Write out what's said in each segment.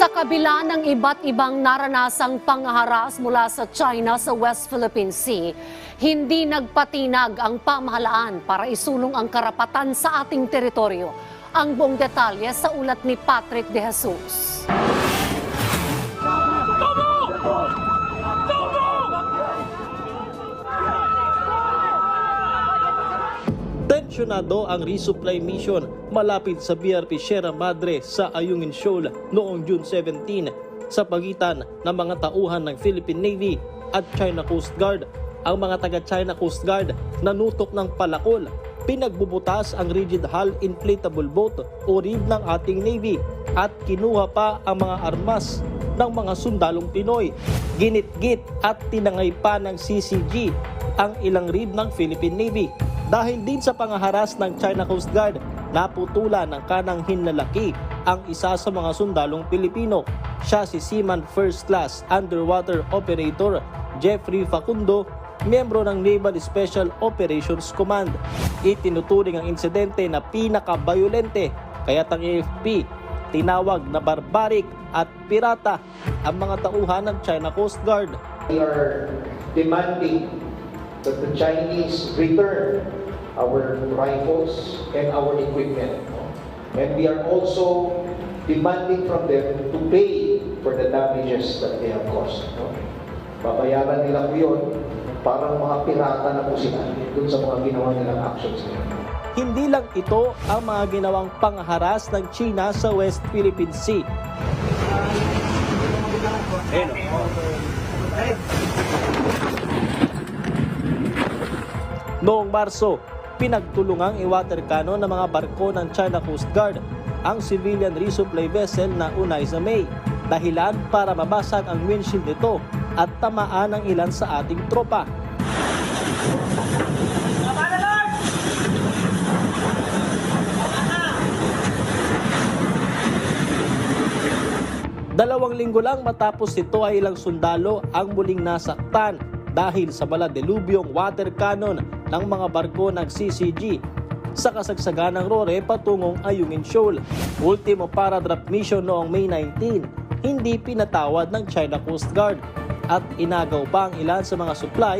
Sa kabila ng iba't ibang naranasang pangharas mula sa China sa West Philippine Sea, hindi nagpatinag ang pamahalaan para isulong ang karapatan sa ating teritoryo. Ang buong detalye sa ulat ni Patrick De Jesus. Tensyonado ang resupply mission malapit sa BRP Sierra Madre sa Ayungin Shoal noong June 17 sa pagitan ng mga tauhan ng Philippine Navy at China Coast Guard. Ang mga taga-China Coast Guard nanutok ng palakol, pinagbubutas ang rigid hull inflatable boat o RIB ng ating Navy at kinuha pa ang mga armas ng mga sundalong Pinoy. Ginit-git at tinangay pa ng CCG ang ilang RIB ng Philippine Navy dahil din sa pangaharas ng China Coast Guard, naputulan ng kanang hinlalaki ang isa sa mga sundalong Pilipino. Siya si Seaman First Class Underwater Operator Jeffrey Facundo, miyembro ng Naval Special Operations Command. Itinuturing ang insidente na pinakabayolente kaya't ang AFP tinawag na barbaric at pirata ang mga tauhan ng China Coast Guard. We are demanding that the Chinese return our rifles and our equipment. And we are also demanding from them to pay for the damages that they have caused. no? Babayaran nila po yun, parang mga pirata na po sila dun sa mga ginawa nilang actions nila. Hindi lang ito ang mga ginawang pangharas ng China sa West Philippine Sea. Noong Marso, pinagtulungang i-water cannon ng mga barko ng China Coast Guard ang civilian resupply vessel na unay sa May. Dahilan para mabasag ang windshield nito at tamaan ang ilan sa ating tropa. Dalawang linggo lang matapos ito ay ilang sundalo ang muling nasaktan dahil sa maladelubyong water cannon ng mga barko ng CCG sa kasagsagan ng Rore patungong Ayungin Shoal. Ultimo para-drop mission noong May 19, hindi pinatawad ng China Coast Guard at inagaw pa ang ilan sa mga supply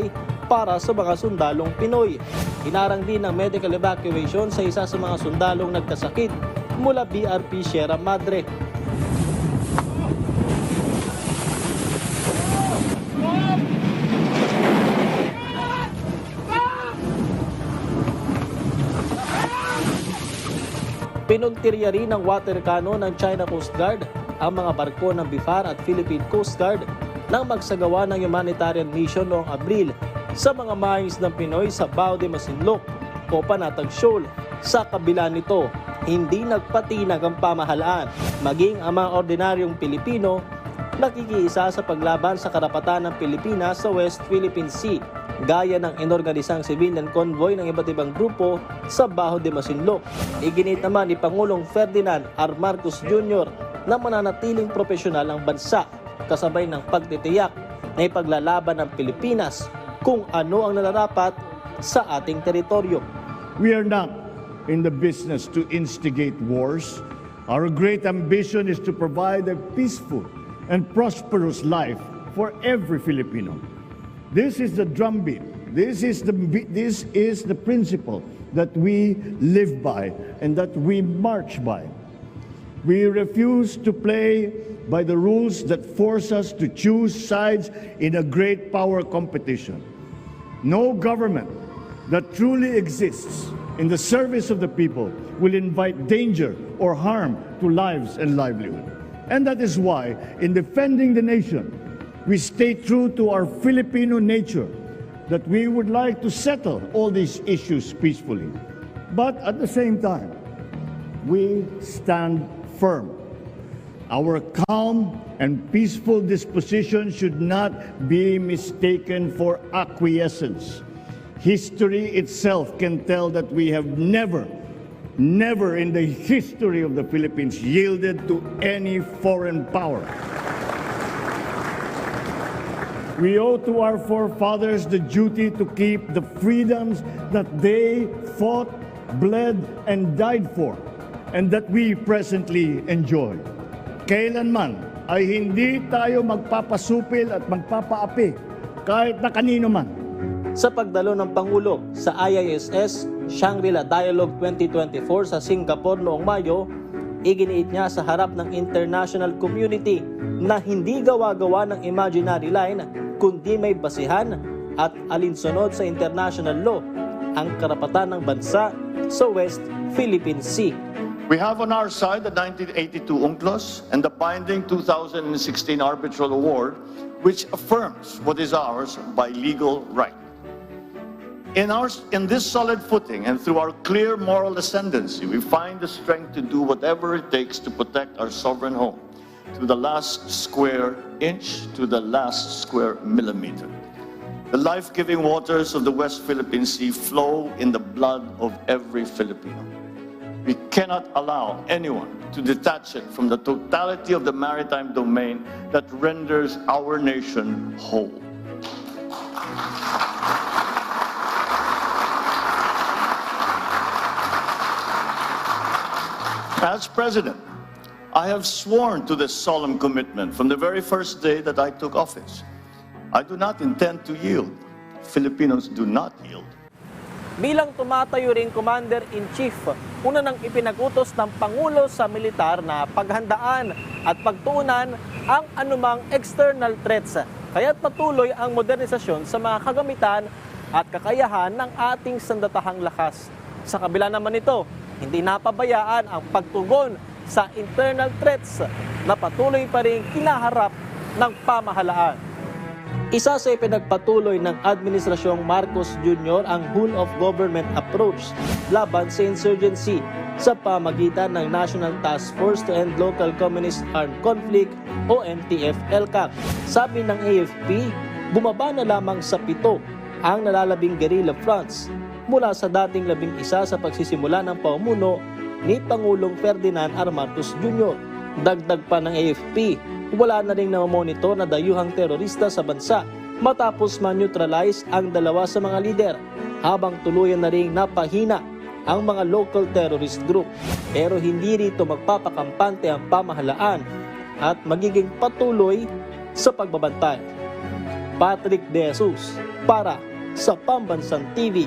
para sa mga sundalong Pinoy. Hinarang din ng medical evacuation sa isa sa mga sundalong nagkasakit mula BRP Sierra Madre. Pinuntirya rin ng water cannon ng China Coast Guard ang mga barko ng BIFAR at Philippine Coast Guard nang magsagawa ng humanitarian mission noong Abril sa mga mines ng Pinoy sa Bao de Masinloc o Panatag Shoal. Sa kabila nito, hindi nagpatinag ang pamahalaan, maging ang mga ordinaryong Pilipino nakikiisa sa paglaban sa karapatan ng Pilipinas sa West Philippine Sea gaya ng inorganisang civilian convoy ng iba't ibang grupo sa Baho de Masinloc. Iginit naman ni Pangulong Ferdinand R. Marcos Jr. na mananatiling profesional ang bansa kasabay ng pagtitiyak na ipaglalaban ng Pilipinas kung ano ang nararapat sa ating teritoryo. We are not in the business to instigate wars. Our great ambition is to provide a peaceful and prosperous life for every Filipino. This is the drumbeat. This is the this is the principle that we live by and that we march by. We refuse to play by the rules that force us to choose sides in a great power competition. No government that truly exists in the service of the people will invite danger or harm to lives and livelihood. And that is why, in defending the nation, we stay true to our Filipino nature that we would like to settle all these issues peacefully. But at the same time, we stand firm. Our calm and peaceful disposition should not be mistaken for acquiescence. History itself can tell that we have never, never in the history of the Philippines yielded to any foreign power. We owe to our forefathers the duty to keep the freedoms that they fought, bled, and died for, and that we presently enjoy. Kailanman ay hindi tayo magpapasupil at magpapaapi kahit na kanino man. Sa pagdalo ng Pangulo sa IISS Shangri-La Dialogue 2024 sa Singapore noong Mayo, iginiit niya sa harap ng international community na hindi gawa-gawa ng imaginary line kundi may basihan at alinsunod sa international law ang karapatan ng bansa sa West Philippine Sea. We have on our side the 1982 UNCLOS and the binding 2016 arbitral award, which affirms what is ours by legal right. In, our, in this solid footing and through our clear moral ascendancy, we find the strength to do whatever it takes to protect our sovereign home, to the last square inch, to the last square millimeter. The life-giving waters of the West Philippine Sea flow in the blood of every Filipino. We cannot allow anyone to detach it from the totality of the maritime domain that renders our nation whole. As president, I have sworn to this solemn commitment from the very first day that I took office. I do not intend to yield. Filipinos do not yield. Bilang tumatayo ring Commander-in-Chief, una nang ipinagutos ng Pangulo sa militar na paghandaan at pagtuunan ang anumang external threats. Kaya't patuloy ang modernisasyon sa mga kagamitan at kakayahan ng ating sandatahang lakas. Sa kabila naman nito, hindi napabayaan ang pagtugon sa internal threats na patuloy pa rin kinaharap ng pamahalaan. Isa sa ipinagpatuloy ng Administrasyong Marcos Jr. ang whole of government approach laban sa insurgency sa pamagitan ng National Task Force to End Local Communist Armed Conflict o NTF-ELCAC. Sabi ng AFP, bumaba na lamang sa pito ang nalalabing guerrilla fronts mula sa dating labing isa sa pagsisimula ng paumuno ni Pangulong Ferdinand R. Marcos Jr. Dagdag pa ng AFP, wala na rin namamonitor na dayuhang terorista sa bansa matapos ma-neutralize ang dalawa sa mga lider habang tuluyan na rin napahina ang mga local terrorist group. Pero hindi rito magpapakampante ang pamahalaan at magiging patuloy sa pagbabantay. Patrick De Jesus para sa Pambansang TV